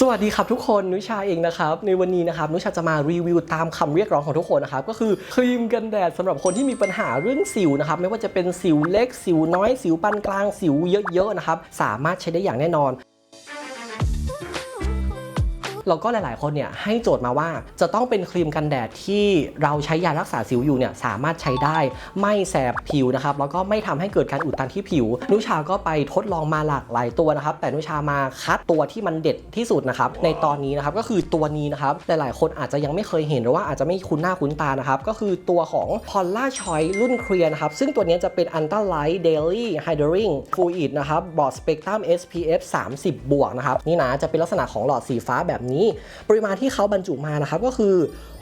สวัสดีครับทุกคนนุชาเองนะครับในวันนี้นะครับนุชาจะมารีวิวตามคำเรียกร้องของทุกคนนะครับก็คือครีมกันแดดสำหรับคนที่มีปัญหาเรื่องสิวนะครับไม่ว่าจะเป็นสิวเล็กสิวน้อยสิวปานกลางสิวเยอะๆนะครับสามารถใช้ได้อย่างแน่นอน แล้วก็หลาย ๆ คนเนี่ยให้โจทย์มาว่า จะต้องเป็นครีมกันแดดที่เราใช้ยารักษาสิวอยู่เนี่ยสามารถใช้ได้ไม่แสบผิวนะครับแล้วก็ไม่ทำให้เกิดการอุดตันที่ผิว นุชาก็ไปทดลองมาหลากหลายตัวนะครับ แต่นุชามาคัดตัวที่มันเด็ดที่สุดนะครับในตอนนี้นะครับก็คือตัวนี้นะครับหลาย ๆ คนอาจจะยังไม่เคยเห็นหรือว่าอาจจะไม่คุ้นหน้าคุ้นตานะครับก็คือตัวของ p o l l a Choice รุ่นเคลียร์นะครับซึ่งตัวนี้จะเป็น Ultra Light Daily Hydering Fluid นะครับ Broad Spectrum SPF 30 บวกนะครับนี่นะจะเป็นลักษณะของหลอดสีฟ้าแบบนี้ ปริมาณที่เขาบรรจุมานะครับก็คือ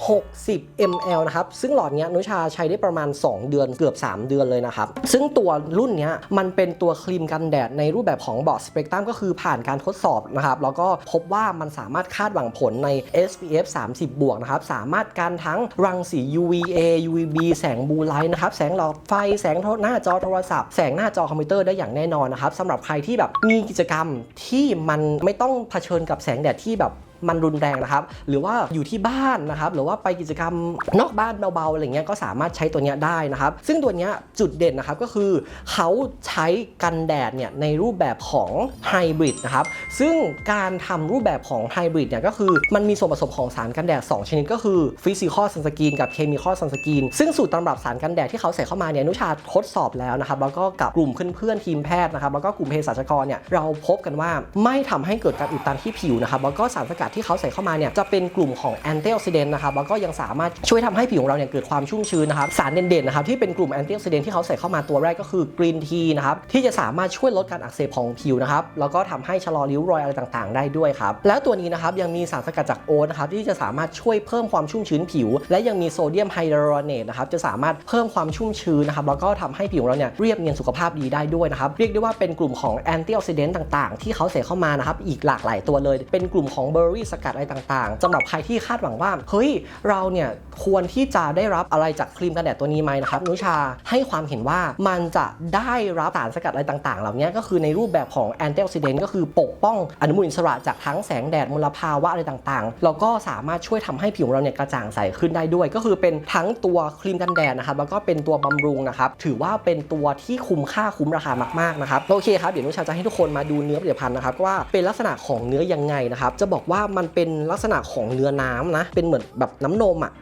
60 ml นะครับ ซึ่งหลอดนี้นุชาใช้ได้ประมาณ 2 เดือนเกือบ 3 เดือนเลยนะครับ ซึ่งตัวรุ่นนี้มันเป็นตัวครีมกันแดดในรูปแบบของบอร์ดสเปกตรัมก็คือผ่านการทดสอบนะครับ แล้วก็พบว่ามันสามารถคาดหวังผลใน SPF 30 บวกนะครับ สามารถการทั้งรังสี UVA UVB แสงบูไลท์นะครับ แสงหลอดไฟ แสงหน้าจอโทรศัพท์ แสงหน้าจอคอมพิวเตอร์ได้อย่างแน่นอนนะครับสำหรับใครที่แบบมีกิจกรรมที่มันไม่ต้องเผชิญกับแสงแดดที่แบบ มันรุนแรงนะครับ หรือว่าอยู่ที่บ้านนะครับหรือว่าไปกิจกรรมนอกบ้านเบาๆอะไรเงี้ยก็สามารถใช้ตัวเนี้ยได้นะครับ ซึ่งตัวเนี้ยจุดเด่นนะครับก็คือเขาใช้กันแดดเนี่ยในรูปแบบของไฮบริดนะครับซึ่งการทำรูปแบบของไฮบริดเนี่ยก็คือมันมีส่วนผสมของสารกันแดด 2 ชนิดก็คือฟิสิกอลซันสกรีนกับเคมีคอลซันสกรีนซึ่งสูตรตำรับสารกันแดดที่เขาใส่เข้ามาเนี่ยนุชาทดสอบแล้วนะครับแล้วก็กับกลุ่มเพื่อนๆทีมแพทย์นะครับแล้วก็กลุ่มเภสัชกรเนี่ยเราพบกันว่าไม่ทำให้เกิดการอุดตันที่ผิวนะครับแล้วก็สารสกัดที่เขาใส่เข้ามาเนี่ยจะเป็นกลุ่มของแอนตี้ออกซิเดนต์นะครับแล้วก็ยังสามารถช่วยทำให้ผิวของเราเนี่ยเกิดความชุ่มชื้นนะครับสารเด่นๆนะครับที่เป็นกลุ่มแอนตี้ออกซิเดนต์ที่เขาใส่เข้ามาตัวแรกก็คือกรีนทีนะครับที่จะสามารถช่วยลดการอักเสบของผิวนะครับแล้วก็ทำให้ชะลอริ้วรอยอะไรต่างๆ ได้ด้วยครับแล้วตัวนี้นะครับยังมีสารสกัดจากโอ๊ตนะครับที่จะสามารถช่วยเพิ่มความชุ่มชื้นผิว และยังมีโซเดียมไฮดรอเนตนะครับจะสามารถเพิ่มความชุ่มชื้นนะครับแล้วก็ทำให้ผิวของเราเนี่ยเรียบเนียนสุขภาพดีได้ด้วยนะครับเรียกได้ว่าเป็นกลุ่มของแอนตี้ออกซิเดนต์ต่างๆ ที่เขาใส่เข้ามานะครับอีกหลากหลายตัวเลยเป็นกลุ่มของเบอร์รี่สกัดอะไรต่างๆสำหรับใครที่คาดหวังว่าเฮ้ยเราเนี่ยควรที่จะได้รับอะไรจากครีมกันแดดตัวนี้ไหมนะครับนุชาให้ความเห็นว่ามันจะได้รับสารสกัดอะไรต่างๆ เหล่านี้ก็คือในรูปแบบของแอนตี้ออกซิเดนต์ก็คือปกป้องอนุมูลอิสระจากทั้งแสงแดดมลภาวะอะไรต่างๆ แล้วก็สามารถช่วยทำให้ผิวของเราเนี่ยกระจ่างใสขึ้นได้ด้วย ก็คือเป็นทั้งตัวครีมกันแดดนะครับแล้วก็เป็นตัวบำรุงนะครับถือว่าเป็นตัวที่คุ้มค่าคุ้มราคามากๆนะครับโอเคครับเดี๋ยวนุชาจะให้ทุกคนมาดูเนื้อผลิตภัณฑ์นะครับว่าเป็นลักษณะของเนื้อยังไงนะครับจะบอกว่ามันเป็นลักษณะของเนื้อน้ำนะ เป็นเหมือนแบบน้ำนมอะ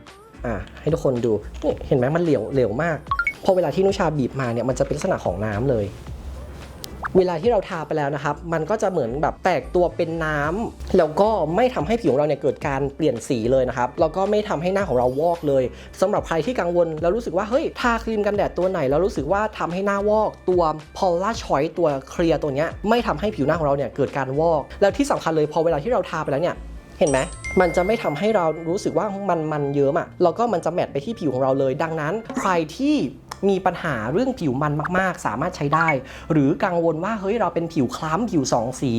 อ่าให้ทุกคนดูนี่เห็นไหมมันเหลวเหลวมาก พอเวลาที่นุชาบีบมาเนี่ยมันจะเป็นลักษณะของน้ำเลย เวลาที่เราทาไปแล้วนะครับ มันก็จะเหมือนแบบแตกตัวเป็นน้ำแล้วก็ไม่ทำให้ผิวของเราเนี่ยเกิดการเปลี่ยนสีเลยนะครับ แล้วก็ไม่ทำให้หน้าของเราวอกเลยสำหรับใครที่กังวลแล้วรู้สึกว่าเฮ้ยทาครีมกันแดดตัวไหนแล้วรู้สึกว่าทำให้หน้าวอกตัว Polar Choice ตัวเคลียร์ตัวเนี้ยไม่ทำให้ผิวหน้าของเราเนี่ยเกิดการวอก แล้วที่สำคัญเลยพอเวลาที่เราทาไปแล้วเนี่ยเห็นไหมมันจะไม่ทำให้เรารู้สึกว่ามันมันเยิ้มอะ่ะแล้วก็มันจะแมทไปที่ผิวของเราเลย ดังนั้นใครที่ มีปัญหาเรื่องผิวมันมากๆ สามารถใช้ได้ หรือกังวลว่าเฮ้ยเราเป็นผิวคล้ำผิวสองสี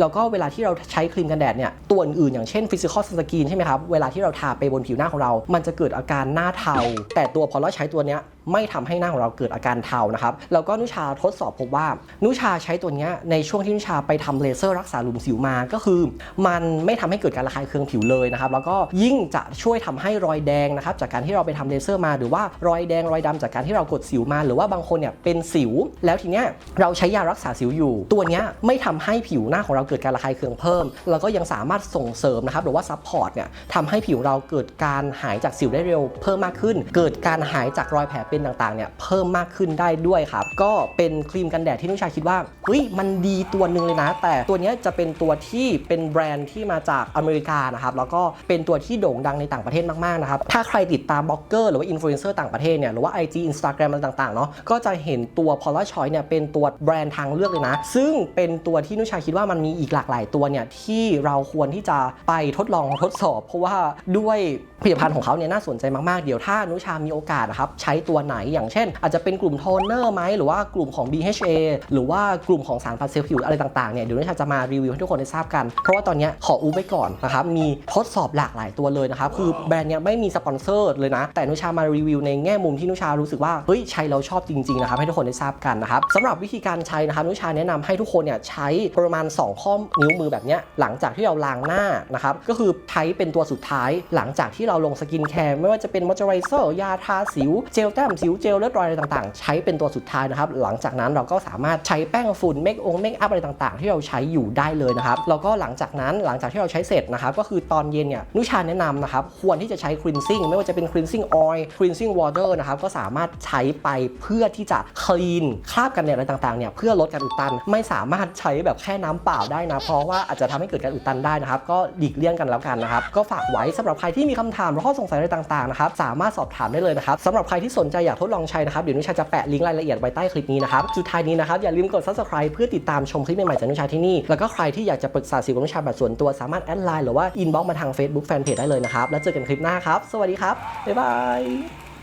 แล้วก็เวลาที่เราใช้ครีมกันแดดเนี่ยตัวอื่นอย่างเช่นฟิสิกอลสกรีนใช่ไหมครับเวลาที่เราทาไปบนผิวหน้าของเรา มันจะเกิดอาการหน้าเทา แต่ตัวพอเราใช้ตัวเนี้ย ไม่ทำให้หน้าของเราเกิดอาการเทานะครับแล้วก็นุชาทดสอบพบว่านุชาใช้ตัวนี้ในช่วงที่นุชาไปทำเลเซอร์รักษาหลุมสิวมาก็คือ มันไม่ทำให้เกิดการระคายเคืองผิวเลยนะครับแล้วก็ยิ่งจะช่วยทำให้รอยแดงนะครับจากการที่เราไปทำเลเซอร์มา หรือว่ารอยแดงรอยดำจากการที่เรากดสิวมา หรือว่าบางคนเนี่ยเป็นสิว แล้วทีเนี้ยเราใช้ยารักษาสิวอยู่ ตัวนี้ไม่ทำให้ผิวหน้าของเราเกิดการระคายเคืองเพิ่ม แล้วก็ยังสามารถส่งเสริมนะครับหรือว่าซัพพอร์ตเนี่ยทำให้ผิวเราเกิดการหายจากสิวได้เร็วเพิ่มมากขึ้น เกิดการหายจากรอยแผลเป็นต่างๆเนี่ยเพิ่มมากขึ้นได้ด้วยครับ ก็เป็นครีมกันแดดที่นุชาคิดว่าเฮ้ยมันดีตัวหนึ่งเลยนะ แต่ตัวนี้จะเป็นตัวที่เป็นแบรนด์ที่มาจากอเมริกานะครับแล้วก็เป็นตัวที่โด่งดังในต่างประเทศมากๆนะครับถ้าใครติดตามบล็อกเกอร์หรือว่าอินฟลูเอนเซอร์ต่างประเทศเนี่ยหรือว่า IG Instagram อะไรต่างๆเนาะก็จะเห็นตัว Paula Choi เนี่ยเป็นตัวแบรนด์ทางเลือกเลยนะ ซึ่งเป็นตัวที่นุชาคิดว่ามันมีอีกหลากหลายตัวเนี่ยที่เราควรที่จะไปทดลองทดสอบ เพราะว่าด้วยผลิตภัณฑ์ของเขาเนี่ยน่าสนใจมากๆ เดี๋ยวถ้านุชามีโอกาสนะครับใช้ตัวไหน อย่างเช่น อาจจะเป็นกลุ่มโทนเนอร์ไหมหรือว่ากลุ่มของ BHA หรือว่ากลุ่มของสารปัดเซลล์ผิวอะไรต่างๆเนี่ยเดี๋ยวนิชาจะมารีวิวให้ทุกคนได้ทราบกัน เพราะว่าตอนนี้ขออูไว้ก่อนนะครับมีทดสอบหลากหลายตัวเลยนะครับคือแบรนด์เนี้ยไม่มีสปอนเซอร์เลยนะ แต่นุชามารีวิวในแง่มุมที่นุชารู้สึกว่าเฮ้ยใช้แล้วชอบจริงๆนะครับให้ทุกคนได้ทราบกันนะครับสำหรับวิธีการใช้นะครับนุชาแนะนำให้ทุกคนเนี่ยใช้ประมาณ 2 ข้อนิ้วมือแบบเนี้ยหลังจากที่เราล้างหน้านะครับก็คือใช้เป็นตัวสุดท้ายหลังจากที่เราลงสกินแคร์ไม่ว่าจะเป็นมอยเจอไรเซอร์ยาทาสิวเจลแต้มสิวเจลเลือดรอยอะไรต่างๆ ใช้เป็นตัวสุดท้ายนะครับ หลังจากนั้นเราก็สามารถใช้แป้งฝุ่นเมคองเมคอัพอะไรต่างๆ ที่เราใช้อยู่ได้เลยนะครับแล้วก็หลังจากนั้นหลังจากที่เราใช้เสร็จนะครับก็คือตอนเย็นเนี่ยนุชาแนะนำนะครับควรที่จะใช้ cleansing ไม่ว่าจะเป็น cleansing oil cleansing water นะครับก็สามารถใช้ไปเพื่อที่จะ clean คราบกันแดดอะไรต่างๆเนี่ยเพื่อลดการอุดตันไม่สามารถใช้แบบแค่น้ำเปล่าได้นะ เพราะว่าอาจจะทำให้เกิดการอุดตันได้นะครับ ก็หลีกเลี่ยงกันแล้วกันนะครับ ก็ฝากไว้สำหรับใครที่มีคำถามหรือข้อสงสัยอะไรต่างๆนะครับ สามารถสอบถามได้เลยนะครับสำหรับใครที่สนใจอยากทดลองใช้นะครับเดี๋ยวนุชาจะแปะลิงก์รายละเอียดไว้ใต้คลิปนี้นะครับสุดท้ายนี้นะครับอย่าลืมกด subscribe เพื่อติดตามชมคลิปใหม่ๆจากนุชาที่นี่แล้วก็ใครที่อยากจะปรึกษาสิวกับนุชาแบบส่วนตัวสามารถแอดไลน์หรือว่าอินบ็อกมาทาง Facebook Fanpage ได้เลยนะครับแล้วเจอกันคลิปหน้าครับ สวัสดีครับบ๊ายบาย